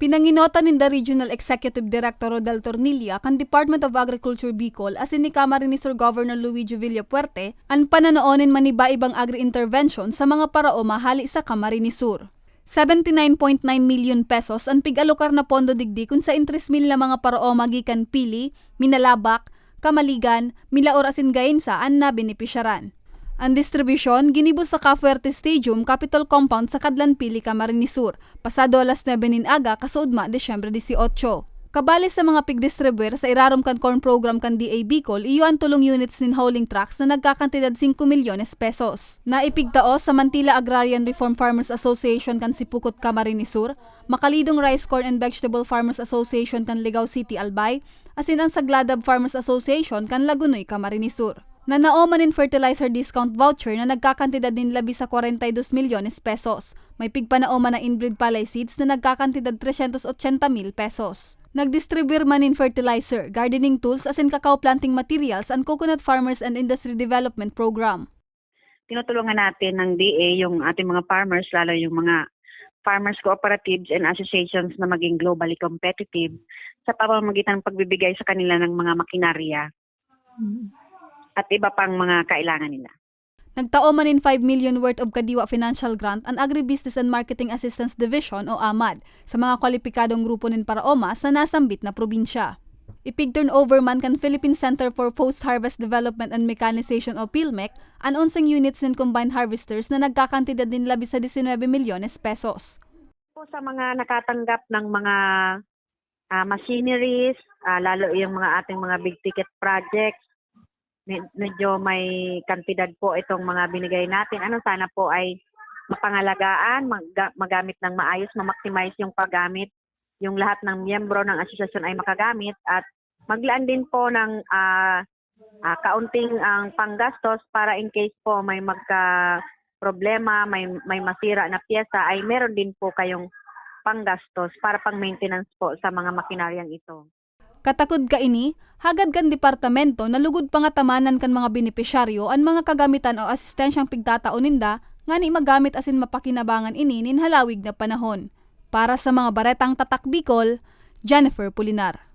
Pinanginota ni the Regional Executive Director Rodel Tornilla kan Department of Agriculture Bicol as ni Camarinesor Governor Luigi Villapuerte ang pananoonin maniba ibang agri-intervention sa mga parao mahali sa Camarinesur. 79.9 million pesos ang pigalokar na pondo digdi kung sa interest mil na mga parao magikan pili, minalabak, kamaligan, milaor asin gainsa ang na benepisyaran. Ang distribusyon ginibos sa Cafuerte Stadium Capitol Compound sa Kadlan Pili, Camarinesur, pasado alas 9 nin aga kasuudma Desyembre 18. Kabali sa mga pigdistribuer sa irarom kan corn program kan DA Bicol, iyo ang tulong units nin hauling trucks na nagkakantidad 5 milyones pesos. Naipigtao sa Mantila Agrarian Reform Farmers Association kan Sipukot Camarinesur, Makalidong Rice Corn and Vegetable Farmers Association kan Ligao City Albay, asin ang Sagladab Farmers Association kan Lagunoy Camarinesur. Nanaoman in fertilizer discount voucher na nagkakantidad din labi sa 42 milyones pesos. May pigpanaoman na inbreed palay seeds na nagkakantidad 380 mil pesos. Nagdistribute man in fertilizer, gardening tools as in cacao planting materials and Coconut Farmers and Industry Development Program. tinutulungan natin ng DA yung ating mga farmers, lalo yung mga farmers cooperatives and associations na maging globally competitive sa pamamagitan ng pagbibigay sa kanila ng mga makinarya at iba pang mga kailangan nila. Nagtao man in 5 million worth of Kadiwa Financial Grant ang Agribusiness and Marketing Assistance Division o AMAD sa mga kwalipikadong grupo nin paraoma sa nasambit na probinsya. Ipig turnover man kan Philippine Center for Post-Harvest Development and Mechanization o PhilMec ang unsang units nin combined harvesters na nagkakantidad din labi sa 19 milyones pesos. Po sa mga nakatanggap ng mga ah, machineries, ah, lalo yung mga ating mga big ticket projects, medyo may kantidad po itong mga binigay natin. Ano sana po ay mapangalagaan, mag- magamit ng maayos, ma-maximize yung paggamit, yung lahat ng miyembro ng asosasyon ay makagamit at maglaan din po ng ah, ah, kaunting ang panggastos para in case po may magka problema, may may masira na piyesa ay meron din po kayong panggastos para pang maintenance po sa mga makinaryang ito. Katakod ka ini, hagad kan departamento na lugod pangatamanan kan mga benepisyaryo ang mga kagamitan o asistensyang pigtatauninda nga ni magamit asin mapakinabangan ini nin halawig na panahon. Para sa mga baretang tatak Bicol, Jennifer Pulinar.